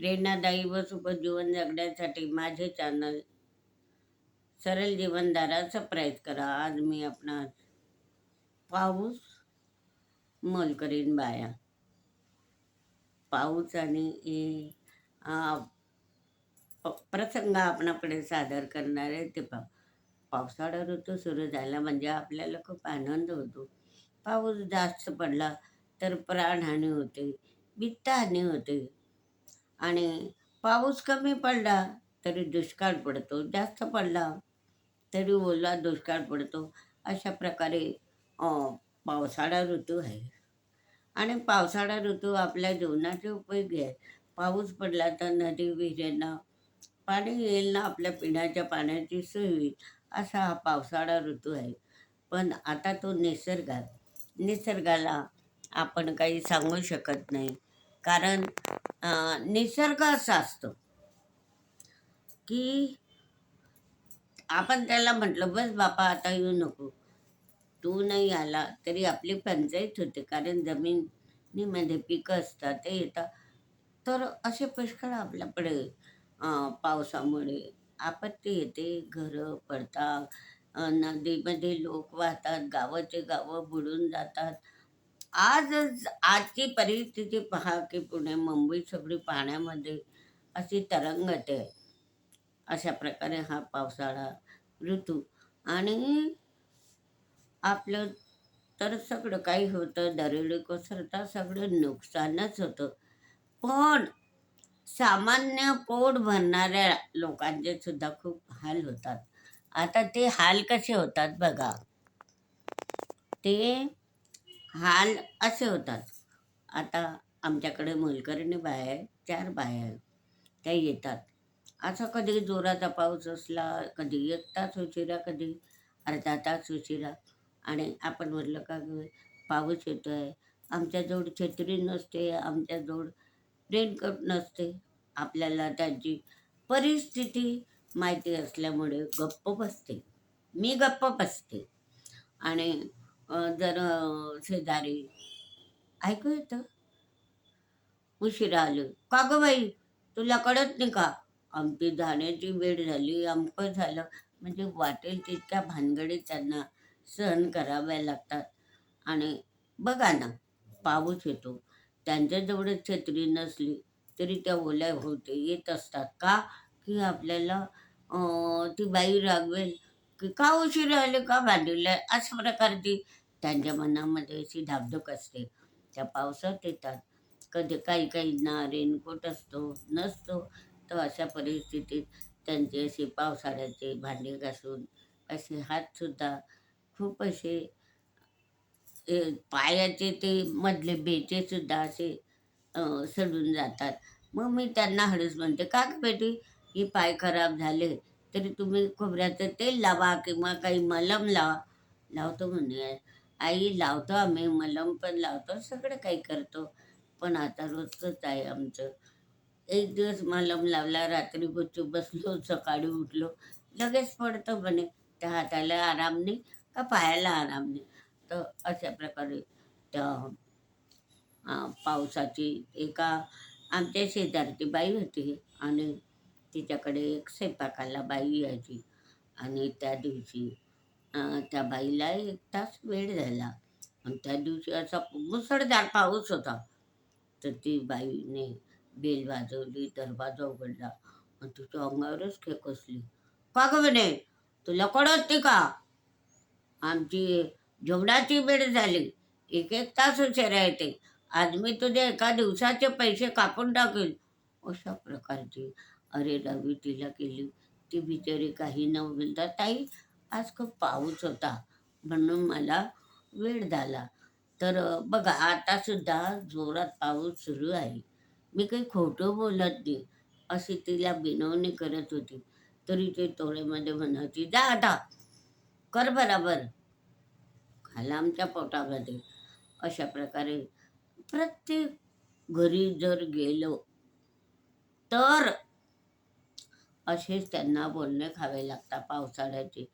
प्रेरणादायी व सुखद जीवन जगण्यासाठी माझे चॅनल सरळ जीवनदारा सबस्क्राईब करा. आज मी आपणास पाऊस मोल करीन बाया. पाऊस आणि प्रसंग आपणाकडे सादर करणार आहे. ते पा पावसाळा ऋतू सुरू झाला म्हणजे आपल्याला खूप आनंद होतो. पाऊस जास्त पडला तर प्राणहानी होते वित्तहानी होते. आणि पाऊस कमी पडला तरी दुष्काळ पडतो जास्त पडला तरी ओला दुष्काळ पडतो. अशा प्रकारे पावसाळा ऋतू आहे. आणि पावसाळा ऋतू आपल्या जीवनाचे उपयोगी आहे. पाऊस पडला तर नदी विहिरींना पाणी येईल ना आपल्या पिण्याच्या पाण्याची सोय होईल असा हा पावसाळा ऋतू आहे. पण आता तो निसर्गात निसर्गाला आपण काही सांगू शकत नाही. कारण निसर्ग असा असतो की आपण त्याला म्हटलं बस बापा आता येऊ नको. तू नाही आला तरी आपली पंचायत होते. कारण जमिनीमध्ये पिकं असतात ते येतात. तर असे पुष्कळ आपल्याकडे पावसामुळे आपत्ती येते. घरं पडतात नदीमध्ये लोक वाहतात गावाचे गावं बुडून जातात. आज आजची परिस्थिती पहा की पुणे मुंबई सगळी पाण्यामध्ये अशी तरंगते आहे. अशा प्रकारे हा पावसाळा ऋतू आणि आपलं तर सगळं काही होतं दरेडे कोसरता सगळं नुकसानच होतं. पण सामान्य पोट भरणाऱ्या लोकांचे सुद्धा खूप हाल होतात. आता ते हाल कसे होतात बघा. ते हाल असे होतात. आता आमच्याकडे मोलकरणी बाया आहे चार बाया आहेत त्या येतात. असा कधी जोराचा पाऊस असला कधी एक तास उशिरा कधी अर्धा तास उशिरा. आणि आपण म्हटलं का पाऊस येतो आहे आमच्याजवळ छत्री नसते आमच्याजवळ रेनकोट नसते. आपल्याला त्यांची परिस्थिती माहिती असल्यामुळे गप्प बसते. मी गप्प बसते. आणि जर शेजारी. ऐकू येतं? उशिरा आलं का गं बाई? तुला कळत नाही का? आमची जाण्याची वेळ झाली अमकं झालं. म्हणजे वाटेल तितक्या भानगडी त्यांना सहन कराव्या लागतात. आणि बघा ना पाऊस येतो. त्यांच्याजवळ छत्री नसली तरी त्या ओल्या होते येत असतात. का? की आपल्याला ती बाई रागवेल. की का उशीर आले का भांडीला? अशा प्रकारची त्यांच्या मनामध्ये अशी धाकधूक असते. त्या पावसात येतात. कधी काही काहींना रेनकोट असतो नसतो तर अशा परिस्थितीत त्यांचे असे पावसाळ्याचे भांडे घासून असे हातसुद्धा खूप असे पायाचे ते मधले बेचेसुद्धा असे सडून जातात. मग मी त्यांना हळूच म्हणते का बेटी ही पाय खराब झाले तरी तुम्ही खोबऱ्याचं तेल लावा किंवा काही मलम लावा. लावतो म्हणजे आई लावतो आम्ही मलम पण लावतो सगळं काही करतो. पण आता रोजचंच आहे आमचं. एक दिवस मलम लावला रात्री गुच्चू बसलो सकाळी उठलो. लगेच पडतं म्हणे त्या हाताला आराम नाही का पायाला आराम नाही? तर अशा प्रकारे त्या पावसाची एका आमच्या शेजारची बाई होती आणि तिच्याकडे एक स्वयंपाकाला बाई यायची. आणि त्या दिवशी त्या बाईला एक तास वेळ झाला. आणि त्या दिवशी असा मुसळधार पाऊस होता. तर ती बाईने बेल वाजवली दरवाजा उघडला. आणि तुझ्या अंगावरच खेकसली का ग म्हणे? तुला कळत का? आमची जेवणाची वेळ झाली. एक एक तास उशिरा येते. आज मी तुझे एका दिवसाचे पैसे कापून टाकेल. अशा प्रकारची अरे रवी तिला केली. ती बिचारी काही न बोलता ताई आज खूप पाऊस होता म्हणून मला वेळ झाला. तर बघा आता सुद्धा जोरात पाऊस सुरू आहे. मी काही खोटं बोलत नाही. अशी तिला बिनवणी करत होती. तरी ते तोळेमध्ये म्हणायची जा आता कर बराबर. खाला आमच्या पोटामध्ये. अशा प्रकारे प्रत्येक घरी जर गेलो तर असेच त्यांना बोलणे खावे लागतात पावसाळ्याचे.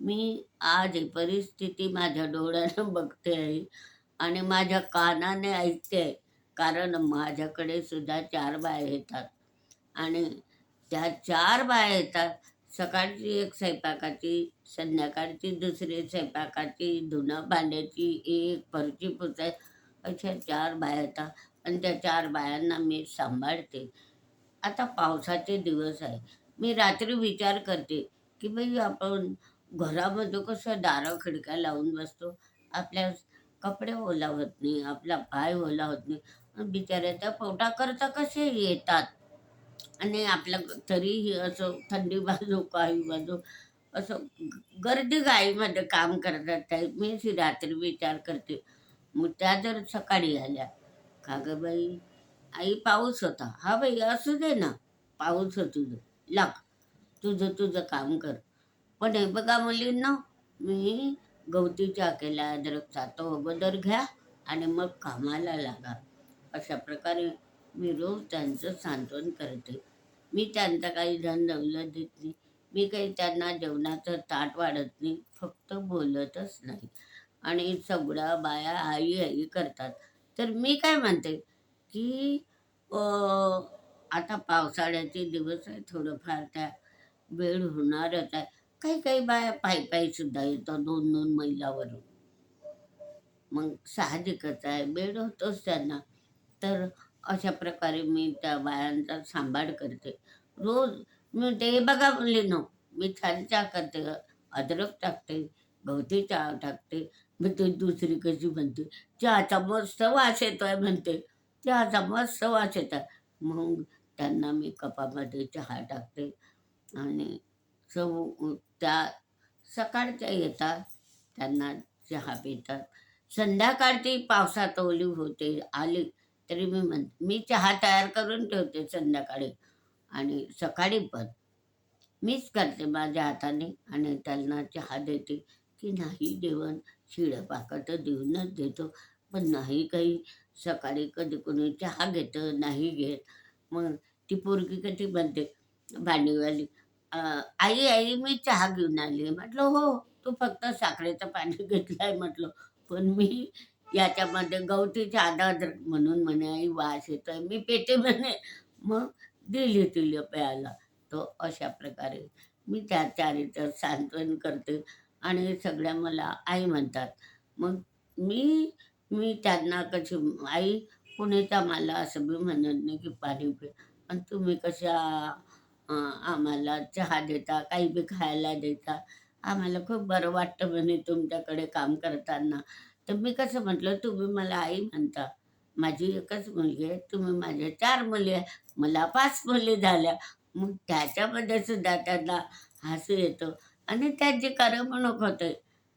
मी आज ही परिस्थिती माझ्या डोळ्यानं बघते आहे आणि माझ्या कानाने ऐकते आहे. कारण माझ्याकडे सुद्धा चार बाया येतात. आणि त्या चार बाया येतात. सकाळची एक स्वयंपाकाची संध्याकाळची दुसरी स्वयंपाकाची धुणं भांड्याची एक फरची पुसाय अशा चार बाया येतात. आणि त्या चार बायांना मी सांभाळते. आता पावसाचे दिवस आहे. मी रात्री विचार करते की बाई आपण घरामध्ये कसं दारं खिडक्या लावून बसतो. आपल्या कपडे ओला होत नाही आपला पाय ओला होत नाही बिचाऱ्याच्या बिचाऱ्या पोटाकरता कसे येतात? आणि आपलं तरीही असं थंडी बाजू काही बाजू असं गर्दी गाईमध्ये काम करतात त्या. मी रात्री विचार करते मग त्या जर सकाळी आल्या का गं बाई? आई पाऊस होता. हा बाई असू दे ना पाऊस होतो दे लाग तुझं तुझं काम कर. पण हे बघा मुलींना. मी गवती चाकेला अद्रकचा तो अगोदर घ्या आणि मग कामाला लागा. अशा प्रकारे मी रोज त्यांचं सांत्वन करते. मी त्यांचा काही धन दौलत देत नाही. मी काही त्यांना जेवणाचं ताट वाढत नाही. फक्त बोलतच नाही. आणि सगळ्या बाया आई आई करतात. तर मी काय म्हणते की आता पावसाळ्याचे दिवस आहे. थोडंफार त्या वेळ होणारच आहे. काही काही बाया पायी पायी सुद्धा येतात दोन दोन मैलावरून. मग साहजिकच आहे वेळ होतोच त्यांना. तर अशा प्रकारे मी त्या बायांचा सांभाळ करते. रोज मी ते बघा म्हणले ना मी छान चहा करते अद्रक टाकते गवती चहा टाकते. मग ते दुसरी कशी? म्हणते चहाचा मस्त वास येतोय. म्हणते चहाचा मस्त वास येत आहे मग त्यांना मी कपामध्ये चहा टाकते आणि सव त्या सकाळच्या येतात त्यांना चहा पितात. संध्याकाळची पावसात ओली होते आली तरी मी म्हण मी चहा तयार करून ठेवते संध्याकाळी आणि सकाळी पण. मीच करते माझ्या हाताने आणि त्यांना चहा देते की नाही जेवण शिळं पाकं तर देऊनच देतो. पण नाही काही सकाळी कधी कोणी चहा घेतं नाही घेत. मग ती पोरगी कधी बनते? भांडीवाली. आई आई मी चहा घेऊन आली. म्हटलं हो तू फक्त साखरेचं पाणी घेतलं आहे म्हटलं पण मी याच्यामध्ये गवती चहा अद्रक म्हणून म्हणे आई वास येतोय. मी पेटे म्हणे. मग दिली तिला प्यायला. तो अशा प्रकारे मी त्या चारीचं सांत्वन करते आणि सगळ्या मला आई म्हणतात. मग मी मी त्यांना कशी आई कुणीचा मला असं बी म्हणत नाही की पाणी पे आणि तुम्ही कशा आम्हाला चहा देता काही बी खायला देता. आम्हाला खूप बरं वाटतं म्हणे तुमच्याकडे काम करताना. तर मी कसं म्हटलं तुम्ही मला आई म्हणता. माझी एकच मुलगी आहे. तुम्ही माझ्या चार मुली आहे. मला पाच मुली झाल्या. मग त्याच्यामध्ये सुद्धा त्यांना हसू येतं आणि त्याची करमणूक होते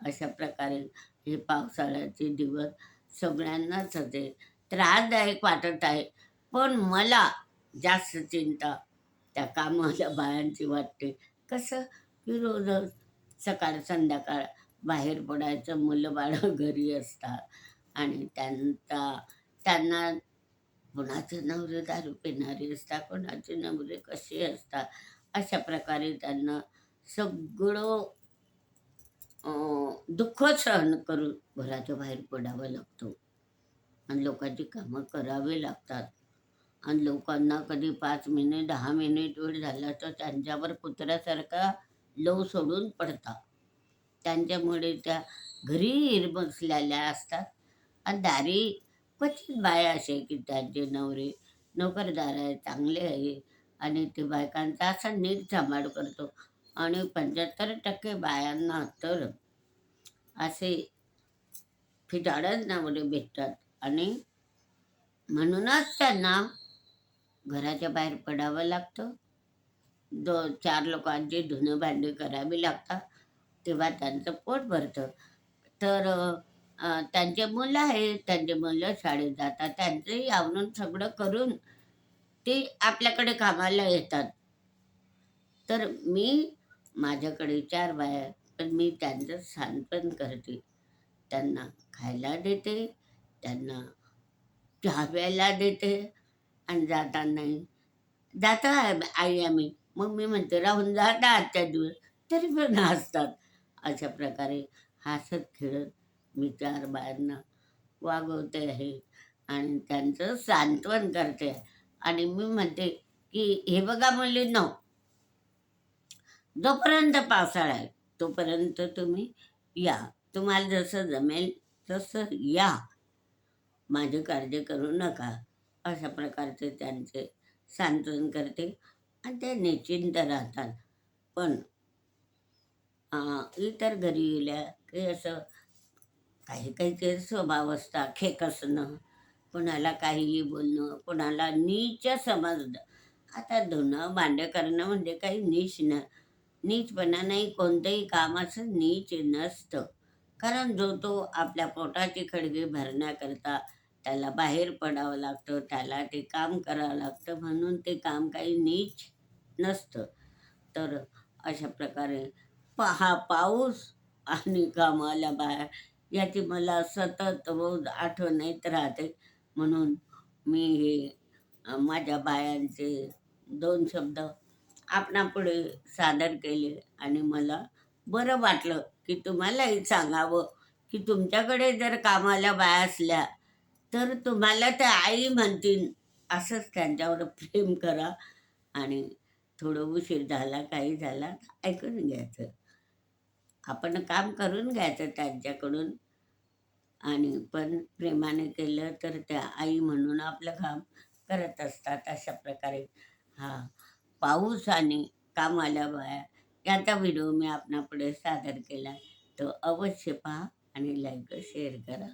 अशा प्रकारे हे पावसाळ्याचे दिवस सगळ्यांनाच होते. त्रासदायक वाटत आहे. पण मला जास्त चिंता. त्या कामाच्या बायांची वाटते. कसं? की रोज सकाळ संध्याकाळ बाहेर पडायचं मुलं बाळं घरी असतात. आणि त्यांचा त्यांना कोणाचे नवरे दारू पिणारी असतात कोणाचे नवरे कसे असतात? अशा प्रकारे त्यांना सगळं दुःख सहन करून घराच्या बाहेर पडावं लागतो. आणि लोकांची कामं करावी लागतात. आणि लोकांना कधी पाच मिनिट दहा मिनिट वेळ झाला तर त्यांच्यावर कुत्र्यासारखा लव सोडून पडतात. त्यांच्यामुळे त्या घरी बसलेल्या असतात. आणि दारी क्वचित बाया असे की त्यांचे नवरे नोकरदार आहे चांगले आहे आणि ते बायकांचा असा नीट सांभाळ करतो. आणि पंच्याहत्तर टक्के बायांना तर असे फिटाडच नवरे भेटतात. आणि म्हणूनच त्यांना घराच्या बाहेर पडावं लागतं. दो चार लोकांची धुणं भांडी करावी लागतात. तेव्हा त्यांचं पोट भरतं. तर त्यांचे मुलं आहेत. त्यांचे मुलं शाळेत जातात. त्यांचंही आवरून सगळं करून ते आपल्याकडे कामाला येतात. तर मी माझ्याकडे चार बाया पण मी त्यांचं सांत्वन करते. त्यांना खायला देते. त्यांना चहा प्यायला देते. आणि जातानाही जाता आई आम्ही. मग मी म्हणते राहून जाता आजच्या दिवस. तरी पण हसतात. अशा प्रकारे हसत खेळत मी चार बायांना वागवते आहे आणि त्यांचं सांत्वन करते आहे. आणि मी म्हणते की हे बघा मुलींनो जोपर्यंत पावसाळा आहे तोपर्यंत तुम्ही या. तुम्हाला जसं जमेल तसं या. माझी काळजी करू नका. अशा प्रकारचे त्यांचे सांत्वन करते आणि ते निश्चिंत राहतात. पण इतर घरी गेल्या की असं काही काही स्वभाव असता खेक असणं कोणाला काहीही बोलणं कोणाला नीच समजणं. आता धुणं भांडे करणं म्हणजे काही नीच न नीचपणा नाही कोणतंही असं नीच नसतं. कारण जो तो आपल्या पोटाची खडगी भरण्याकरता त्याला बाहेर पडावं लागतं त्याला ते काम करावं लागतं म्हणून ते काम काही नीच नसतं. तर अशा प्रकारे पहा पाऊस आणि कामाला बाहेर. याची मला सतत रोज आठवण येत राहते. म्हणून मी हे माझ्या बायांचे दोन शब्द आपणापुढे सादर केले आणि मला बरं वाटलं की तुम्हालाही सांगावं की तुमच्याकडे जर कामाला बाया असल्या तर तुम्हाला त्या आई म्हणतील असंच त्यांच्यावर प्रेम करा आणि थोडं उशीर झाला काही झाला ऐकून घ्यायचं. आपण काम करून घ्यायचं त्यांच्याकडून. आणि पण प्रेमाने केलं तर त्या आई म्हणून आपलं काम करत असतात अशा प्रकारे. हा पाऊस आणि कामाला बाया याचा व्हिडिओ मी आपणापुढे सादर केला. तो अवश्य पहा आणि लाईक शेअर करा.